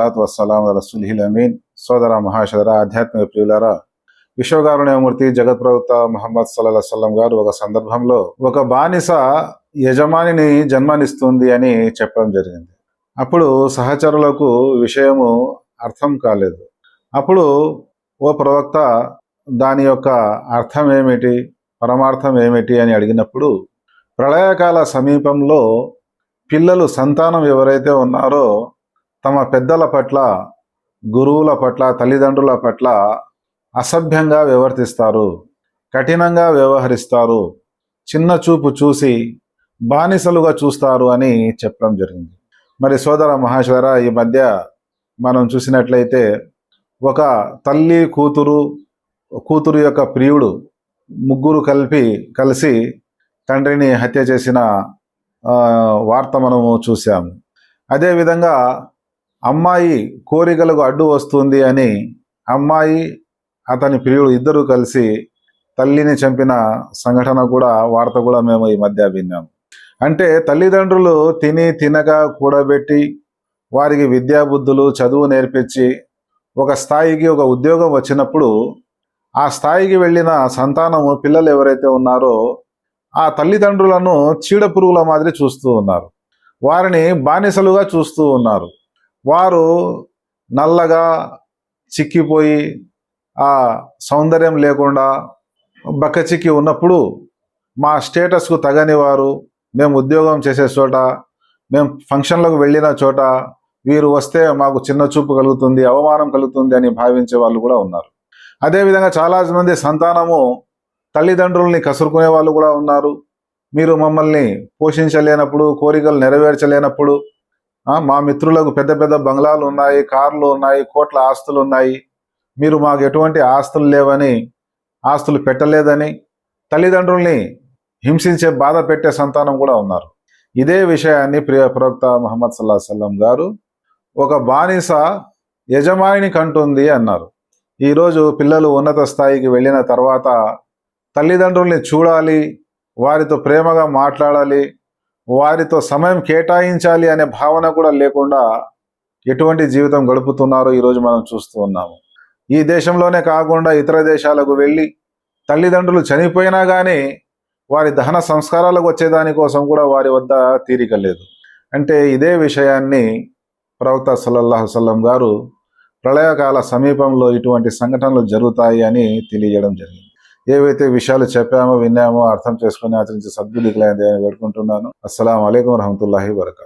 సలాత్ వసలాం రసూల్హిల్ అమీన్. సోదర మహాశదర ఆధ్యాత్మిక ప్రియులారా విశ్వకారుణ్యమూర్తి జగత్ ప్రవక్త మహమ్మద్ సల్లా సల్లం గారు ఒక సందర్భంలో ఒక బానిస యజమానిని జన్మనిస్తుంది అని చెప్పడం జరిగింది. అప్పుడు సహచరులకు విషయము అర్థం కాలేదు. అప్పుడు ఓ ప్రవక్త దాని యొక్క అర్థం ఏమిటి పరమార్థం ఏమిటి అని అడిగినప్పుడు ప్రళయకాల సమీపంలో పిల్లలు సంతానం ఎవరైతే ఉన్నారో తమ పెద్దల పట్ల గురువుల పట్ల తల్లిదండ్రుల పట్ల అసభ్యంగా వ్యవర్తిస్తారు కఠినంగా వ్యవహరిస్తారు చిన్న చూపు చూసి బానిసలుగా చూస్తారు అని చెప్పడం జరిగింది. మరి సోదర మహాశ్వర ఈ మధ్య మనం చూసినట్లయితే ఒక తల్లి కూతురు కూతురు యొక్క ప్రియుడు ముగ్గురు కలిపి కలిసి తండ్రిని హత్య చేసిన వార్త మనము చూసాము అదేవిధంగా అమ్మాయి కోరికలకు అడ్డు వస్తుంది అని అమ్మాయి అతని ప్రియుడు ఇద్దరు కలిసి తల్లిని చంపిన సంఘటన కూడా వార్త కూడా మేము ఈ మధ్య విన్నాం. అంటే తల్లిదండ్రులు తిని తినక కూడబెట్టి వారికి విద్యాబుద్ధులు చదువు నేర్పించి ఒక స్థాయికి ఒక ఉద్యోగం వచ్చినప్పుడు ఆ స్థాయికి వెళ్ళిన సంతానము పిల్లలు ఎవరైతే ఉన్నారో ఆ తల్లిదండ్రులను చీడ పురుగుల మాదిరి చూస్తూ ఉన్నారు. వారిని బానిసలుగా చూస్తూ ఉన్నారు. వారు నల్లగా చిక్కిపోయి ఆ సౌందర్యం లేకుండా బక్కచిక్కి ఉన్నప్పుడు మా స్టేటస్కు తగని వారు మేము ఉద్యోగం చేసే చోట మేము ఫంక్షన్లకు వెళ్ళిన చోట వీరు వస్తే మాకు చిన్న చూపు కలుగుతుంది అవమానం కలుగుతుంది అని భావించే వాళ్ళు కూడా ఉన్నారు. అదేవిధంగా చాలా మంది సంతానము తల్లిదండ్రుల్ని కసురుకునే వాళ్ళు కూడా ఉన్నారు. మీరు మమ్మల్ని పోషించలేనప్పుడు కోరికలు నెరవేర్చలేనప్పుడు మా మిత్రులకు పెద్ద పెద్ద బంగ్లాలు ఉన్నాయి కార్లు ఉన్నాయి కోట్ల ఆస్తులు ఉన్నాయి. మీరు మాకు ఎటువంటి ఆస్తులు లేవని ఆస్తులు పెట్టలేదని తల్లిదండ్రుల్ని హింసించే బాధ పెట్టే సంతానం కూడా ఉన్నారు. ఇదే విషయాన్ని ప్రియ ప్రవక్త మహమ్మద్ సల్లా సల్లం గారు ఒక బానిస యజమానిని కంటుంది అన్నారు. ఈరోజు పిల్లలు ఉన్నత స్థాయికి వెళ్ళిన తర్వాత తల్లిదండ్రుల్ని చూడాలి వారితో ప్రేమగా మాట్లాడాలి వారితో సమయం కేటాయించాలి అనే భావన కూడా లేకుండా ఎటువంటి జీవితం గడుపుతున్నారో ఈరోజు మనం చూస్తూ ఉన్నాము. ఈ దేశంలోనే కాకుండా ఇతర దేశాలకు వెళ్ళి తల్లిదండ్రులు చనిపోయినా కానీ వారి దహన సంస్కారాలకు వచ్చేదాని కోసం కూడా వారి వద్ద తీరిక లేదు. అంటే ఇదే విషయాన్ని ప్రవక్త సల్లల్లాహు సల్లం గారు ప్రళయకాల సమీపంలో ఇటువంటి సంఘటనలు జరుగుతాయి అని తెలియజేయడం జరిగింది. ఏవైతే విషయాలు చెప్పామో విన్నామో అర్థం చేసుకుని ఆచరించి సద్బుద్ధికులైంది అని వేడుకుంటున్నాను. అస్సలం అలైకం రహమతుల్లాహి వరకా